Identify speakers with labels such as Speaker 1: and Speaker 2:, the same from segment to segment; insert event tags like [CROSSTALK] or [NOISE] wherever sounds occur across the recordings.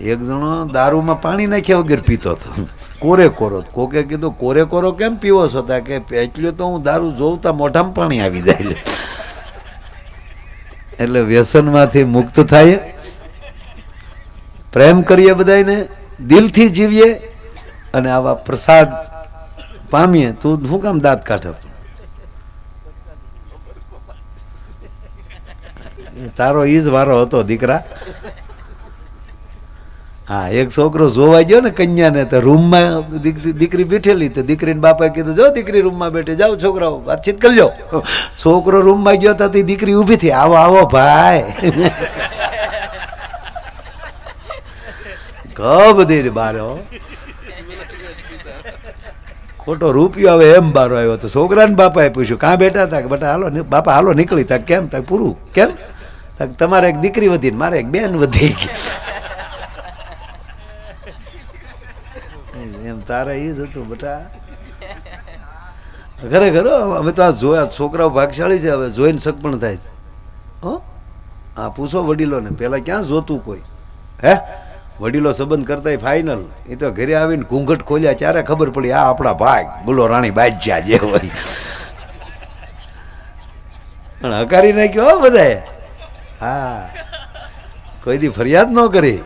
Speaker 1: એક જણો દારૂમાં પાણી નાખ્યા વગર પીતો હતો. કોરે કોરો, કોકે કીધું, કોરે કોરો કેમ પીવો છો? તા કે એટલું તો હું દારૂ જોવતા મોઢામાં પાણી આવી જાય એટલે વ્યસનમાંથી મુક્ત થાય. પ્રેમ કરીએ બધાને દિલથી જીવીએ અને આવા પ્રસાદ પામીએ. તું શું કામ દાંત કાઢે? તારો ઈ જ વારો હતો, દીકરા. હા, એક છોકરો જોવા ગયો ને કન્યાને, તો રૂમમાં દીકરી બેઠેલી, તો દીકરીને બાપાએ કીધું, જો દીકરી રૂમમાં બેઠે, જાઓ છોકરાઓ, વાતચીત કરજો. છોકરો રૂમમાં ગયો તો તે દીકરી ઊભી થઈ, આવો આવો, ભાઈ. [LAUGHS] ઘ બારો. ખોટો રૂપિયો આવે એમ બારો આવ્યો તો છોકરાને બાપાએ પૂછ્યું, કાં બેઠા તા? કે બેટા, હાલો બાપા, હાલો, નીકળી તા, કેમ? તા પૂરું, કેમ? તમારે એક દીકરી વધી મારે એક બેન વધી. એમ તારે એ જ હતું બેટા. ખરેખર હો, અમે તો આ જોયા છોકરાઓ ભાગશાળી છે હવે જોઈને શક પણ થાય. હો? હા પૂછો વડીલોને પહેલાં ક્યાં જોતું કોઈ? હે? વડીલો સંબંધ કરતા ફાઇનલ એ તો ઘરે આવીને ઘૂંઘટ ખોલ્યા ત્યારે ખબર પડી? આ આપણા ભાગ બોલો રાણી બાજ્યા જે હોય. પણ હકારી નાખ્યો હો બધાએ. હા. કોઈ દી ફરિયાદ ન કરી.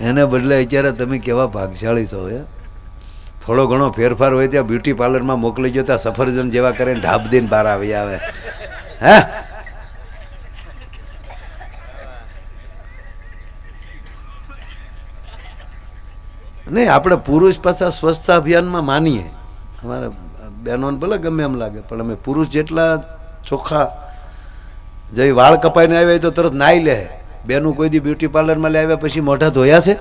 Speaker 1: એને બદલે અત્યારે તમે કેવા ભાગશાળી છો, હે? થોડો ઘણો ફેરફાર હોય ત્યાં બ્યુટી પાર્લરમાં મોકલી ગયો ત્યાં સફરજન જેવા કરીને ઢાબ દઈને બહાર આવી આવે. હે? નહીં આપણે પુરુષ પાછા સ્વચ્છતા અભિયાનમાં માનીએ. અમારે બહેનોને ભલે ગમે એમ લાગે, પણ અમે પુરુષ જેટલા ચોખ્ખા, જે વાળ કપાઈને આવ્યા તો તરત નાઈ લે. બેનું કોઈ દી બ્યુટી પાર્લરમાં લઈ આવ્યા પછી મોઢા ધોયા છે?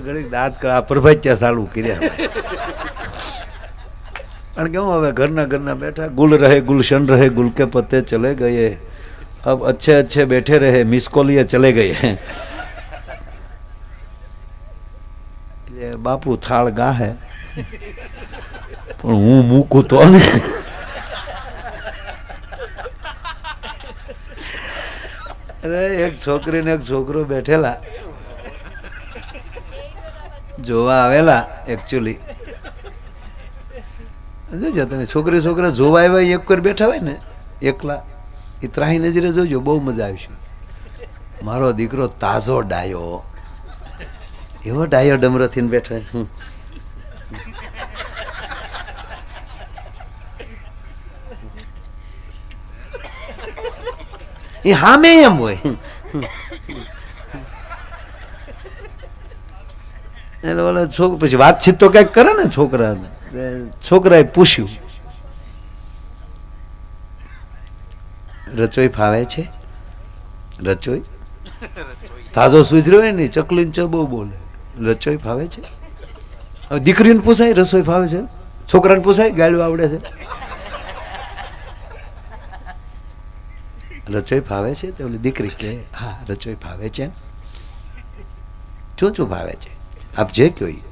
Speaker 1: ઘડીક દાંત કરા પ્રભાત્યા સાલું કર્યા. કારણ કે હું હવે ઘરના ઘરના બેઠા, ગુલ રહે, ગુલશન રહે ગુલ કે પત્તે ચલે ગયે. अब अच्छे अच्छे बैठे रहे मिस कॉल ये चले गए ये બાપુ થાળ ગા હે પણ હું મૂકું તો ને અરે એક છોકરી ને એક છોકરો બેઠેલા જોવા આવેલા એકચ્યુઅલી જોજો તમે છોકરી છોકરા જોવા આવ્યા એક પર બેઠા હોય ને એકલા એ ત્રાહી નજરે જોજો બહુ મજા આવશે. મારો દીકરો તાજો ડાયો. એવો ડાયો ડમરો થઈને બેઠો. એ હામે એમ હોય. એટલે ઓલા છોકરા પછી વાતચીત તો કંઈક કરે ને છોકરા છોકરાએ પૂછ્યું. રચોઈ ફાવે છે? રચોઈ? તાજો સુધર્યો હોય ને, ચકલીન ચ બહુ બોલે. રચોઈ ફાવે છે? હવે દીકરીને પૂછાય, રસોઈ ફાવે છે? છોકરાને પૂછાય, ગાળું આવડે છે? રચોઈ ફાવે છે? તો દીકરી કે હા, રચોઈ ફાવે છે. શું શું ફાવે છે? આપ જે ઈ.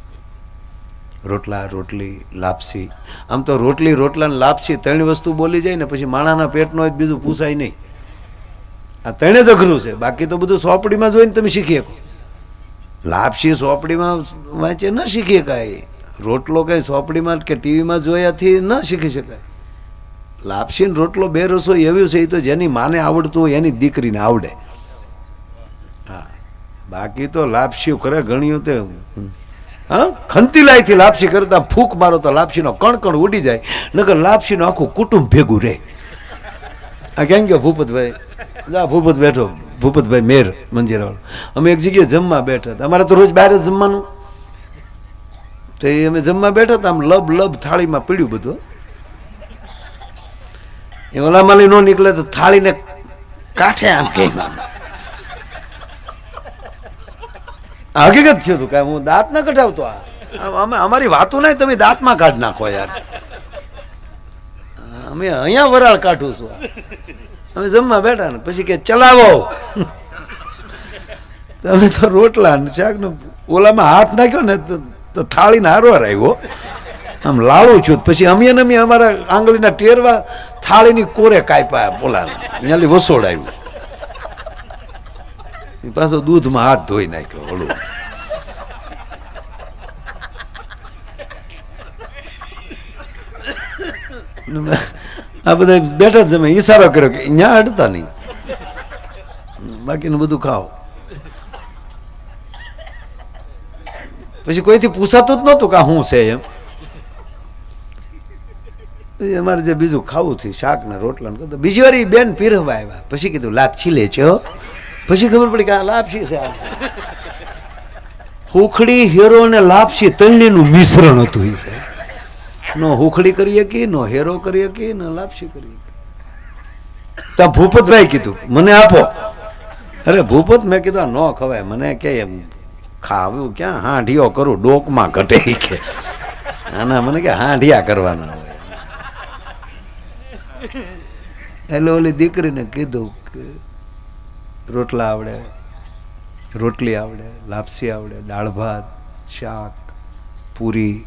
Speaker 1: રોટલા, રોટલી, લાપસી. આમ તો રોટલી રોટલા ને લાપસી ત્રણ વસ્તુ બોલી જાય ને પછી માણાના પેટનો જ બીજું પૂછાય નહીં. આ ત્રણે જ અઘરું છે. બાકી તો બધું સોપડીમાં જોઈને તમે શીખી શકો. લાપસી સોપડીમાં વાંચે ન શીખી શકાય. રોટલો કઈ સોપડીમાં કે ટીવીમાં જોયાથી ન શીખી શકાય. લાપસી રોટલો બે રસોઈ એવું છે, એ તો જેની માને આવડતું હોય એની દીકરીને આવડે. હા. બાકી તો લાપસી કરે ગણ્યું તે હા? ખંતીલાયથી લાપસી કરતા ફૂંક મારો તો લાપસીનો કણ કણ ઉડી જાય, નકર લાપસીનું આખું કુટુંબ ભેગું રહે. આ કેમ ગયો ભૂપતભાઈ? જા ભૂપત બેઠો, ભૂપતભાઈ મેર મંજીરાવાળો. અમે એક જગ્યાએ જમવા બેઠા હતા. અમારે તો રોજ બહાર જ જમવાનું. તો એ અમે જમવા બેઠા હતા, આમ લબ લબ થાળીમાં પીડ્યું બધું. એ ઓલામાલી નો નીકળે તો થાળીને કાંઠે આમ કે હકીકત થયું હતું કે હું દાંત ના કઢાવતો આ. અમે અમારી વાતો નહીં, તમે દાંતમાં કાઢ નાખો યાર. અમે અહીંયા વરાળ કાઢું છું. અમે જમવા બેઠા ને, પછી કે ચલાવો. તમે તો રોટલા ને શાક ને ઓલામાં હાથ નાખ્યો ને તો- થાળીને હારવાર આવ્યો આમ લાડું છું પછી અમે ને અમે અમારા આંગળીના ટેરવા થાળીની કોરે કાપ્યા પોલાને. ત્યાંથી વસોડ આવ્યું ઈ પાછો દૂધમાં હાથ ધોઈ નાખ્યો ઓલું આ બધા બેઠા જ જમે, ઈશારો કર્યો કે અહીંયા અડતા નહીં. બાકીનું બધું ખાઓ. પછી કોઈથી પૂછાતું જ નહોતું કે શું છે એમ. અમારે જે બીજું ખાવું થયું શાક ને રોટલા બીજી વાર બેન પીરવા આવ્યા. પછી કીધું લાપસી લેજો પછી ખબર પડી કે આ લાપસી છે. હુખડી હેરો અને લાપસી ત્રણેયનું મિશ્રણ હતું એ સાહેબ. નો હુખડી કરી શકી નો હેરો કરી શકી ન લાપસી કરી ત્યાં ભૂપતભાઈ કીધું, મને આપો. અરે ભૂપત, મેં કીધું, આ ન ખવાય. મને કે ખાવું ક્યાં? હાંઢીઓ કરું, ડોકમાં ઘટે કે. આના મને કે હાંઢિયા કરવાના હોય. એટલે ઓલી દીકરીને કીધું કે રોટલા આવડે, રોટલી આવડે, લાપસી આવડે, દાળ ભાત, શાક, પૂરી,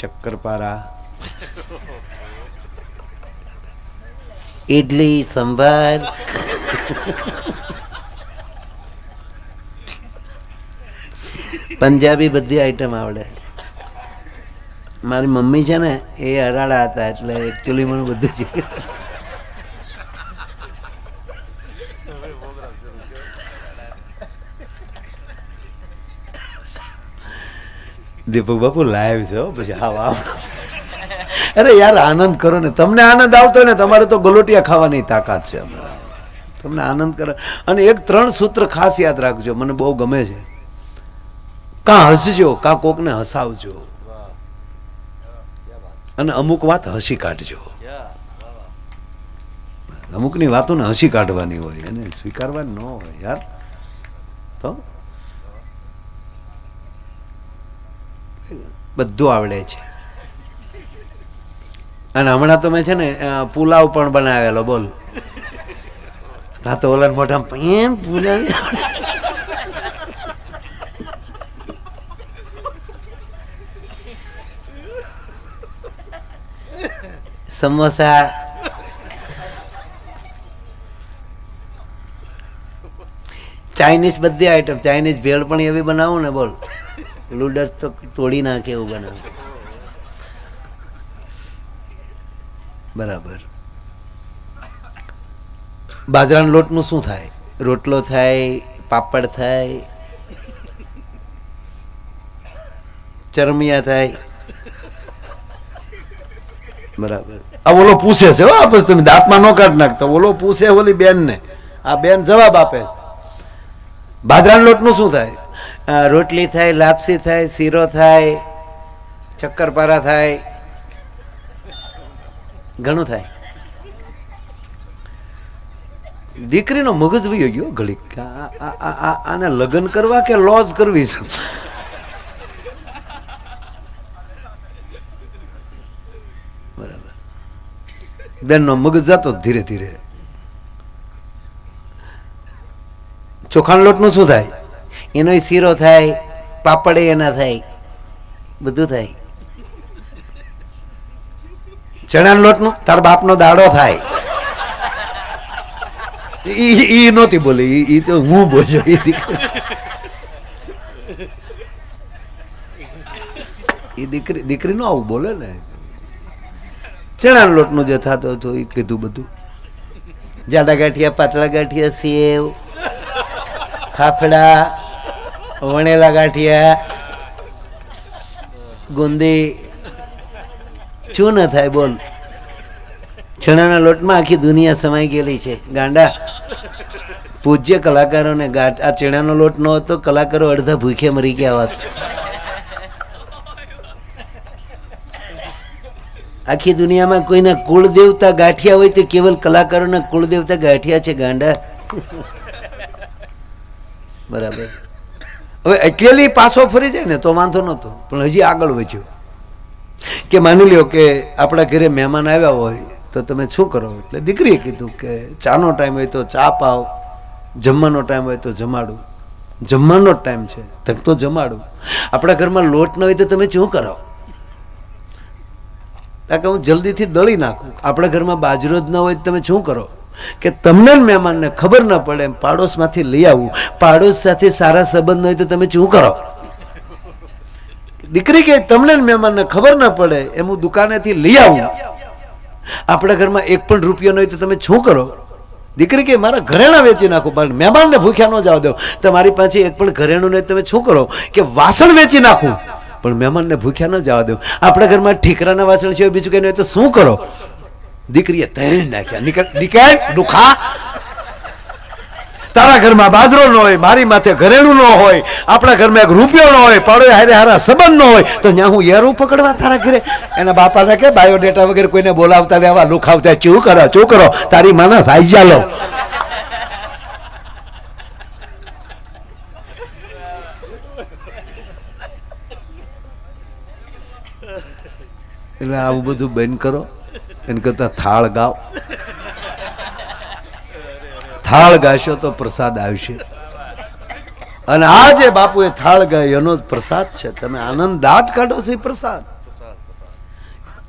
Speaker 1: ચક્કરપારા.
Speaker 2: ઇડલી સંભાર. પંજાબી બધી આઈટમ આવડે. મારી મમ્મી છે ને, એ હરાડા હતા એટલે એકચ્યુઅલી મને બધું જ
Speaker 1: દીપક બાપુ લાઈવ છે પછી હા આવ. અરે યાર, આનંદ કરો ને. તમને આનંદ આવતો ને, તમારે તો ગલોટિયા ખાવાની તાકાત છે તમને આનંદ કરે. અને એક ત્રણ સૂત્ર ખાસ યાદ રાખજો, મને બહુ ગમે છે. કાં હસજો, કાં કોકને હસાવજો. અને અમુક વાત હસી કાઢજો. અમુકની વાતોને હસી કાઢવાની હોય, એને સ્વીકારવાની ન હોય, યાર. તો બધું આવડે છે. અને હમણાં તમે છે ને પુલાવ પણ બનાવેલો, બોલ. હા તો ઓલા મોટા એમ પુલાવ.
Speaker 2: સમોસા. ચાઇનીઝ બધી આઈટમ, ચાઇનીઝ ભેળ પણ એવી બનાવું ને, બોલ. લૂડર તો તોડી નાખે એવું બનાવે
Speaker 1: બરાબર. બાજરાના લોટનું શું થાય?
Speaker 2: રોટલો થાય, પાપડ થાય, ચરમિયા થાય.
Speaker 1: બરાબર. આ ઓલો પૂછે છે હો પછી તમે દાંતમાં ન કાઢ નાખતા. ઓલો પૂછે ઓલી બેન ને આ બેન જવાબ આપે છે. બાજરાના લોટનું શું થાય?
Speaker 2: રોટલી થાય, લાપસી થાય, શીરો થાય, ચક્કરપારા થાય, ઘણું થાય.
Speaker 1: દીકરીનો મગજ વયો ગયો ઘડીક આને લગ્ન કરવા કે લોજ કરવી છે? બરાબર. બેનનો મગજ જતો ધીરે ધીરે. ચોખાણ લોટનું શું થાય?
Speaker 2: એનોય શીરો થાય, પાપડે એના થાય, બધું થાય.
Speaker 1: ચણાના લોટનું, તાર બાપનો દાડો થાય. ઈ નહોતી બોલી, ઈ તો હું બોલ્યો દીકરી. દીકરી દીકરી નો આવું બોલે ને. ચણાના લોટનું જે થતું હતું એ કીધું બધું.
Speaker 2: જાડા ગાંઠિયા, પાતળા ગાંઠિયા, સેવ, ફાફડા વણેલા ગાંઠિયા ગુંદી. શું ન થાય, બોલ. ચણાના લોટમાં આખી દુનિયા સમાઈ ગયેલી છે. ગાંડા, પૂજ્ય કલાકારોને ગાંઠ આ ચણાનો લોટ ન હતો, કલાકારો અડધા ભૂખે મરી ગયા હોત. આખી દુનિયામાં કોઈના કુળ દેવતા ગાંઠિયા હોય તો કેવલ કલાકારોના કુળ દેવતા ગાંઠિયા છે, ગાંડા. બરાબર.
Speaker 1: હવે એકલેલી પાછો ફરી જાય ને તો વાંધો નહોતો. પણ હજી આગળ વધ્યો. કે માની લ્યો કે આપણા ઘરે મહેમાન આવ્યા હોય તો તમે શું કરો? એટલે દીકરીએ કીધું કે ચાનો ટાઈમ હોય તો ચા પાવ, જમવાનો ટાઈમ હોય તો જમાડું. જમવાનો જ ટાઈમ છે તક તો જમાડું. આપણા ઘરમાં લોટ ન હોય તો તમે શું કરો? કારણ કે હું જલ્દીથી દળી નાખું. આપણા ઘરમાં બાજરો જ ન હોય તો તમે શું કરો? કે તમને મહેમાનને ખબર ન પડે એમ પાડોશમાંથી લઈ આવું. પાડોશ સાથે સારા સંબંધ હોય તો તમે શું કરો? દીકરી કે તમને મહેમાનને ખબર ન પડે એમ હું દુકાનેથી લઈ આવું. આપણા ઘરમાં એક પણ રૂપિયો ન હોય તો તમે શું કરો? દીકરી કે મારા ઘરેણા વેચી નાખો, પણ મહેમાનને ભૂખ્યા ન જવા દો. તમારી પાસે એક પણ ઘરેણું નહીં તમે શું કરો? કે વાસણ વેચી નાખું. પણ મહેમાનને ભૂખ્યા ન જવા દો. આપણા ઘરમાં ઠીકરાના વાસણ છે બીજું કંઈ નહીં તો શું કરો? દીકરીએ ત્રણ નાખ્યા. નીકળ નીકળ, દુખા. તારા ઘરમાં બાજરો ન હોય, મારી માથે ઘરેણું ન હોય, આપણા ઘરમાં એક રૂપિયો ન હોય પડે હારે હારા સંબંધ ન હોય, તો ત્યાં હું યારું પકડવા તારા ઘરે? એના બાપાને કે, બાયોડેટા વગેરે કોઈને બોલાવતા લેવા લુખાવતા ચૂ કરો ચૂ કરો. તારી માણસ આઈ લો એટલે આવું બધું બંધ કરો. એને કરતા થાળ ગાવ. થાળ ગાશો તો પ્રસાદ આવશે. અને આ જે બાપુએ થાળ ગાય, એનો જ પ્રસાદ છે. તમે આનંદ દાંત કાઢો છો પ્રસાદ.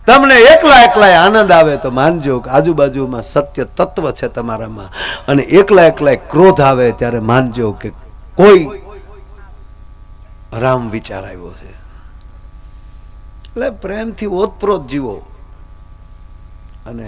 Speaker 1: તમને એકલા એકલા આનંદ આવે તો માનજો કે આજુબાજુમાં સત્ય તત્વ છે તમારામાં. અને એકલા એકલા ક્રોધ આવે ત્યારે માનજો કે કોઈ રામ વિચાર આવ્યો છે. એટલે પ્રેમથી ઓતપ્રોત જીવો. અને